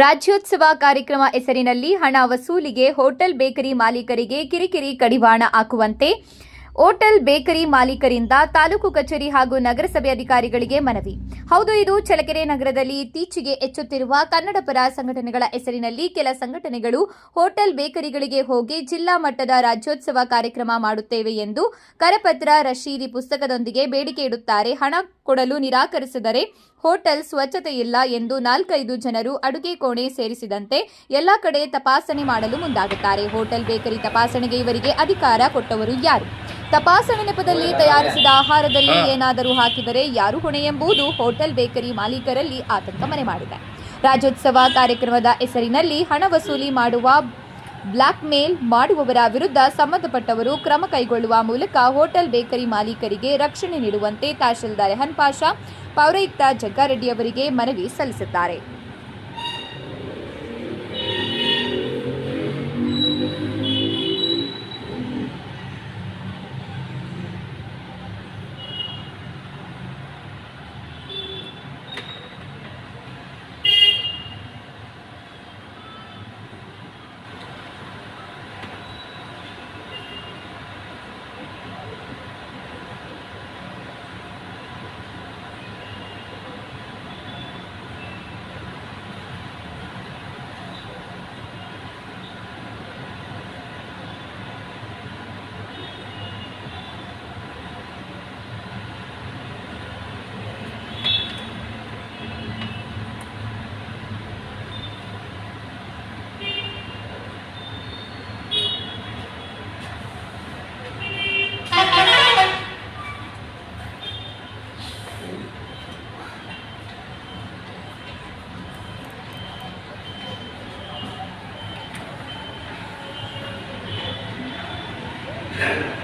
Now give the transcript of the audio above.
ರಾಜ್ಯೋತ್ಸವ ಕಾರ್ಯಕ್ರಮ ಹೆಸರಿನಲ್ಲಿ ಹಣ ವಸೂಲಿಗೆ ಹೋಟೆಲ್ ಬೇಕರಿ ಮಾಲೀಕರಿಗೆ ಕಿರಿಕಿರಿ ಕಡಿವಾಣ ಹಾಕುವಂತೆ ಹೋಟೆಲ್ ಬೇಕರಿ ಮಾಲೀಕರಿಂದ ತಾಲೂಕು ಕಚೇರಿ ಹಾಗೂ ನಗರಸಭೆ ಅಧಿಕಾರಿಗಳಿಗೆ ಮನವಿ. ಹೌದು, ಇದು ಚಳ್ಳಕೆರೆ ನಗರದಲ್ಲಿ ಇತ್ತೀಚೆಗೆ ಹೆಚ್ಚುತ್ತಿರುವ ಕನ್ನಡ ಪರ ಸಂಘಟನೆಗಳ ಹೆಸರಿನಲ್ಲಿ ಕೆಲ ಸಂಘಟನೆಗಳು ಹೋಟೆಲ್ ಬೇಕರಿಗಳಿಗೆ ಹೋಗಿ ಜಿಲ್ಲಾ ಮಟ್ಟದ ರಾಜ್ಯೋತ್ಸವ ಕಾರ್ಯಕ್ರಮ ಮಾಡುತ್ತೇವೆ ಎಂದು ಕರಪತ್ರ ರಶೀದಿ ಪುಸ್ತಕದೊಂದಿಗೆ ಬೇಡಿಕೆ ಇಡುತ್ತಾರೆ ಹಣ ಕೊಡಲು ನಿರಾಕರಿಸಿದರೆ ಹೋಟೆಲ್ ಸ್ವಚ್ಛತೆ ಇಲ್ಲ ಎಂದು ನಾಲ್ಕೈದು ಜನರು ಅಡುಗೆ ಕೋಣೆ ಸೇರಿಸಿದಂತೆ ಎಲ್ಲ ಕಡೆ ತಪಾಸಣೆ ಮಾಡಲು ಮುಂದಾಗುತ್ತಾರೆ. ಹೋಟೆಲ್ ಬೇಕರಿ ತಪಾಸಣೆಗೆ ಇವರಿಗೆ ಅಧಿಕಾರ ಕೊಟ್ಟವರು ಯಾರು? ತಪಾಸಣೆ ನೆಪದಲ್ಲಿ ತಯಾರಿಸಿದ ಆಹಾರದಲ್ಲಿ ಏನಾದರೂ ಹಾಕಿದರೆ ಯಾರು ಹೊಣೆ ಎಂಬುದು ಹೋಟೆಲ್ ಬೇಕರಿ ಮಾಲೀಕರಲ್ಲಿ ಆತಂಕ ಮನೆ ಮಾಡಿದೆ. ರಾಜ್ಯೋತ್ಸವ ಕಾರ್ಯಕ್ರಮದ ಹೆಸರಿನಲ್ಲಿ ಹಣ ವಸೂಲಿ ಮಾಡುವ ಬ್ಲಾಕ್ ಮೇಲ್ ಮಾಡುವವರ ವಿರುದ್ಧ ಸಂಬಂಧಪಟ್ಟವರು ಕ್ರಮ ಕೈಗೊಳ್ಳುವ ಮೂಲಕ ಹೋಟೆಲ್ ಬೇಕರಿ ಮಾಲೀಕರಿಗೆ ರಕ್ಷಣೆ ನೀಡುವಂತೆ ತಹಶೀಲ್ದಾರ್ ಹನ್ಪಾಷಾ ಪಾಷಾ ಪೌರಾಯುಕ್ತ ಜಗ್ಗಾರೆಡ್ಡಿ ಅವರಿಗೆ ಮನವಿ ಸಲ್ಲಿಸಿದ್ದಾರೆ. Yeah.